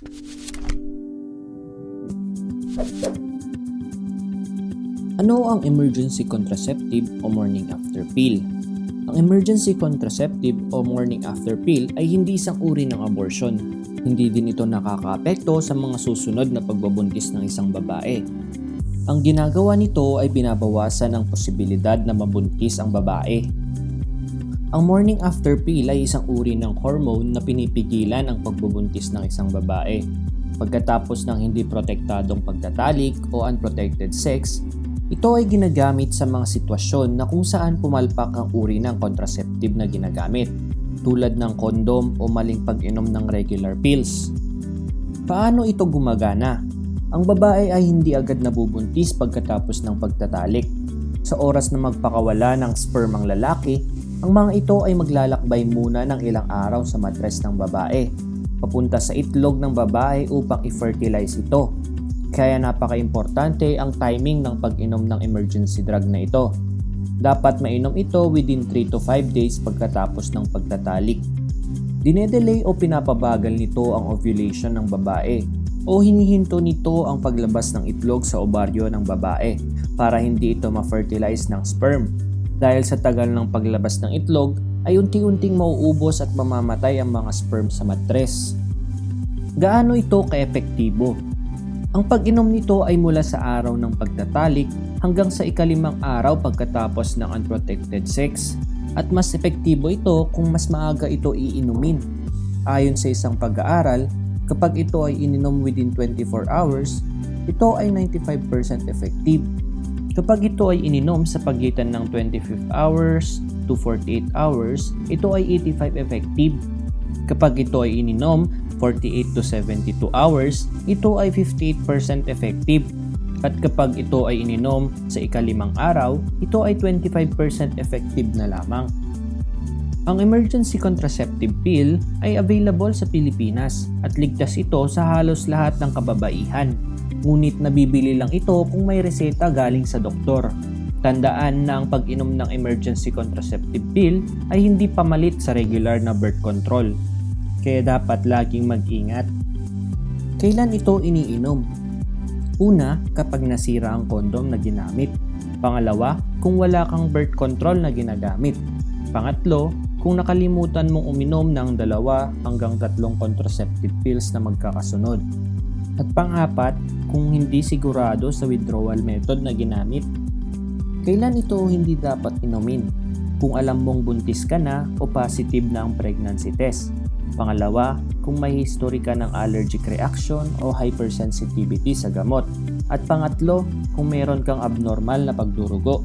Ano ang emergency contraceptive o morning after pill? Ang emergency contraceptive o morning after pill ay hindi isang uri ng abortion. Hindi din ito nakakaapekto sa mga susunod na pagbabuntis ng isang babae. Ang ginagawa nito ay binabawasan ang posibilidad na mabuntis ang babae. Ang morning after pill ay isang uri ng hormone na pinipigilan ang pagbubuntis ng isang babae. Pagkatapos ng hindi protektadong pagtatalik o unprotected sex, ito ay ginagamit sa mga sitwasyon na kung saan pumalpak ang uri ng contraceptive na ginagamit, tulad ng kondom o maling pag-inom ng regular pills. Paano ito gumagana? Ang babae ay hindi agad nabubuntis pagkatapos ng pagtatalik. Sa oras na magpakawala ng sperm ang lalaki, ang mga ito ay maglalakbay muna ng ilang araw sa matres ng babae, papunta sa itlog ng babae upang i-fertilize ito. Kaya napaka-importante ang timing ng pag-inom ng emergency drug na ito. Dapat mainom ito within 3 to 5 days pagkatapos ng pagtatalik. Dinedelay o pinapabagal nito ang ovulation ng babae o hinihinto nito ang paglabas ng itlog sa ovaryo ng babae para hindi ito ma-fertilize ng sperm. Dahil sa tagal ng paglabas ng itlog, ay unti-unting mauubos at mamamatay ang mga sperm sa matres. Gaano ito kaepektibo? Ang pag-inom nito ay mula sa araw ng pagtatalik hanggang sa ikalimang araw pagkatapos ng unprotected sex at mas epektibo ito kung mas maaga ito iinumin. Ayon sa isang pag-aaral, kapag ito ay ininom within 24 hours, ito ay 95% effective. Kapag ito ay ininom sa pagitan ng 25 hours to 48 hours, ito ay 85 effective. Kapag ito ay ininom 48 to 72 hours, ito ay 58% effective. At kapag ito ay ininom sa ikalimang araw, ito ay 25% effective na lamang. Ang emergency contraceptive pill ay available sa Pilipinas at ligtas ito sa halos lahat ng kababaihan. Ngunit nabibili lang ito kung may reseta galing sa doktor. Tandaan na ang pag-inom ng emergency contraceptive pill ay hindi pamalit sa regular na birth control. Kaya dapat laging mag-ingat. Kailan ito iniinom? Una, kapag nasira ang kondom na ginamit. Pangalawa, kung wala kang birth control na ginagamit. Pangatlo, kung nakalimutan mong uminom ng dalawa hanggang tatlong contraceptive pills na magkakasunod. At pang-apat, kung hindi sigurado sa withdrawal method na ginamit. Kailan ito hindi dapat inumin? Kung alam mong buntis ka na o positive na ang pregnancy test. Pangalawa, kung may history ka ng allergic reaction o hypersensitivity sa gamot. At pangatlo, kung meron kang abnormal na pagdurugo.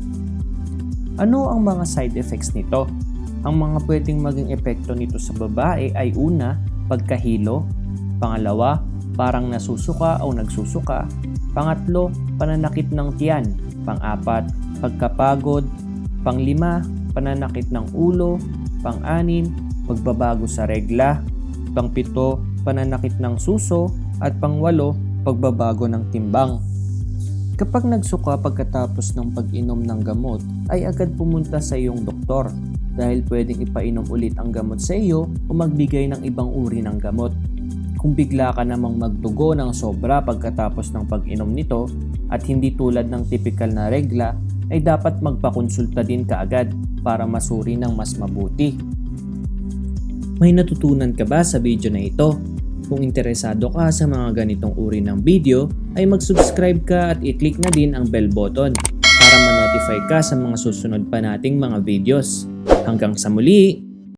Ano ang mga side effects nito? Ang mga pwedeng maging epekto nito sa babae ay una, pagkahilo. Pangalawa, parang nasusuka o nagsusuka. Pangatlo, pananakit ng tiyan. Pang-apat, pagkapagod. Panglima, pananakit ng ulo. Pang-anim, pagbabago sa regla. Pangpito, pananakit ng suso. At pangwalo, pagbabago ng timbang. Kapag nagsuka pagkatapos ng pag-inom ng gamot, ay agad pumunta sa iyong doktor dahil pwedeng ipainom ulit ang gamot sa iyo o magbigay ng ibang uri ng gamot. Kung bigla ka namang magdugo ng sobra pagkatapos ng pag-inom nito at hindi tulad ng typical na regla, ay dapat magpakonsulta din kaagad para masuri ng mas mabuti. May natutunan ka ba sa video na ito? Kung interesado ka sa mga ganitong uri ng video, ay mag-subscribe ka at i-click na din ang bell button para ma-notify ka sa mga susunod pa nating mga videos. Hanggang sa muli!